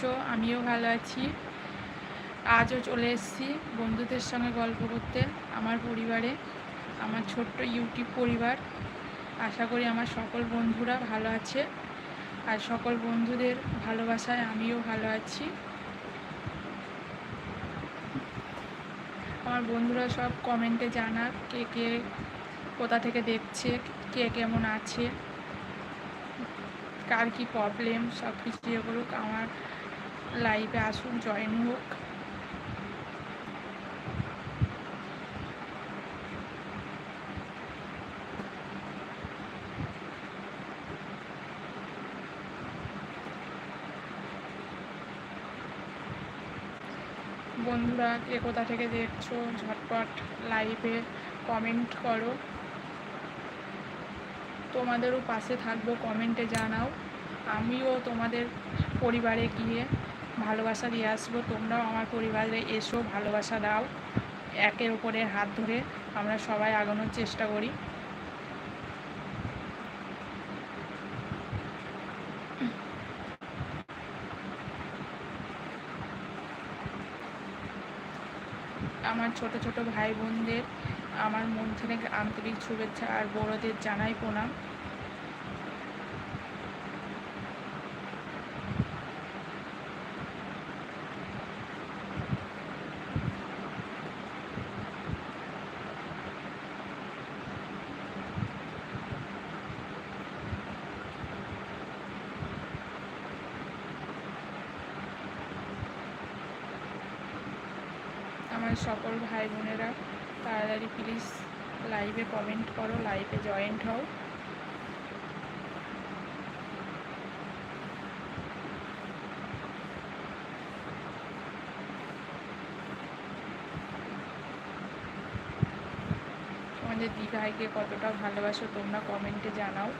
আছো? আমিও ভালো আছি। আজও চলে এসেছি বন্ধুদের সঙ্গে গল্প করতে, আমার পরিবারে, আমার ছোট্ট ইউটিউব পরিবার। আশা করি আমার সকল বন্ধুরা ভালো আছে। আর সকল বন্ধুদের ভালোবাসায় আমিও ভালো আছি। আমার বন্ধুরা সব কমেন্টে জানাক, কে কে কোথা থেকে দেখছে, কে কেমন আছে। কার কী প্রবলেম সব কিছু ইয়ে করুক আমার লাইভে আসুন জয়েন হোক। বন্ধুরা, কে কোথা থেকে দেখছ, ঝটপট লাইভে কমেন্ট করো। তোমাদেরও পাশে থাকব, কমেন্টে জানাও। আমিও তোমাদের পরিবারে গিয়ে ভালোবাসা দিয়ে আসব। তোমরাও আমার পরিবারে এসো, ভালোবাসা দাও। একের উপরে হাত ধরে আমরা সবাই আগানোর চেষ্টা করি। আমার ছোট ছোট ভাই বোনদের আমার মন থেকে আন্তরিক শুভেচ্ছা আর বড়দের জানাই প্রণাম। আমার সকল ভাই বোনেরা তাড়াতাড়ি প্লিজ লাইভে কমেন্ট করো লাইভে জয়েন্ট হও। তোমাদের দিভাইকে কতটা ভালোবাসো তোমরা কমেন্টে জানাও।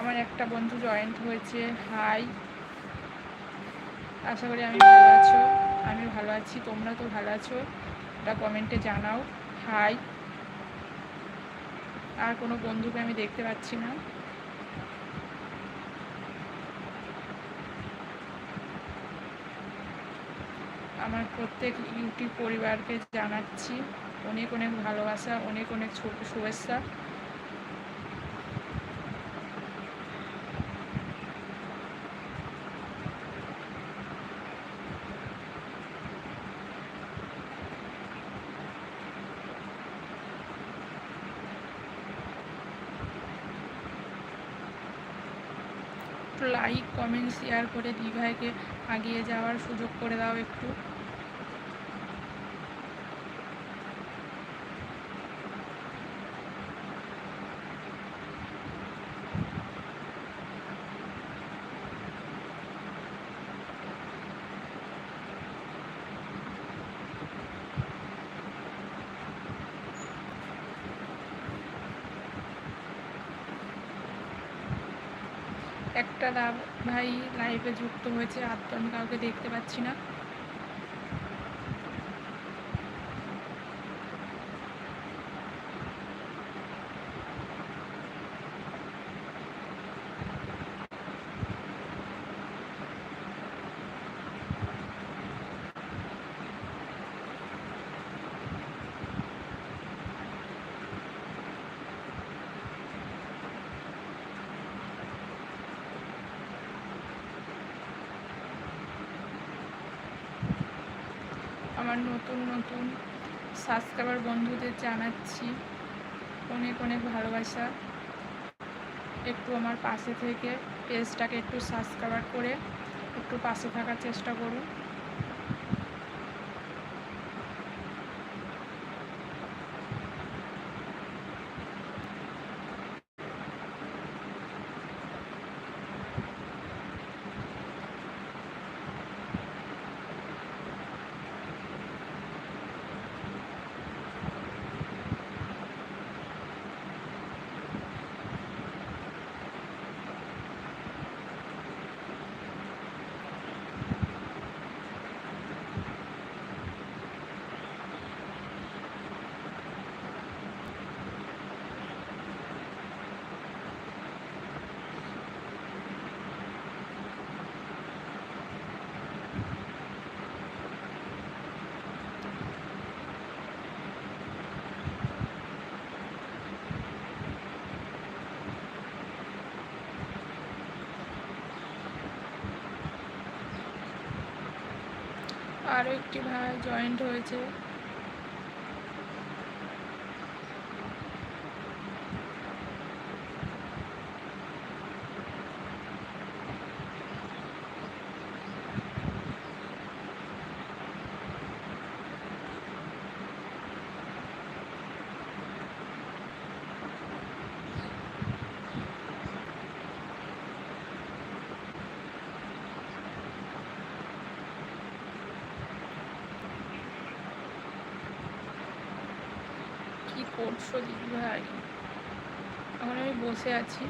আমার একটা বন্ধু জয়েন্ট হয়েছে। হাই আশা করি আমি ভালো আছো। আমি ভালো আছি। তোমরা তো ভালো আছো? এটা কমেন্টে জানাও। হাই আর কোনো বন্ধুকে আমি দেখতে পাচ্ছি না। আমার প্রত্যেক ইউটিউব পরিবারকে জানাচ্ছি। অনেক অনেক ভালোবাসা, অনেক অনেক শুভেচ্ছা। লাইক কমেন্ট শেয়ার করে দিভাইকে আগিয়ে যাওয়ার সুযোগ করে দাও একটু। একটা ভাই লাইভে যুক্ত হয়েছে আর তো আমি কাউকে দেখতে পাচ্ছি না। আমার নতুন নতুন সাবস্ক্রাইবার বন্ধুদের জানাচ্ছি। অনেক অনেক ভালোবাসা। একটু আমার পাশে থেকে, পেজটাকে একটু সাবস্ক্রাইবার করে, একটু পাশে থাকার চেষ্টা করুন। আরও একটি ভাই জয়েন্ট হয়েছে কি করছ দিদিভাই এখন আমি বসে আছি।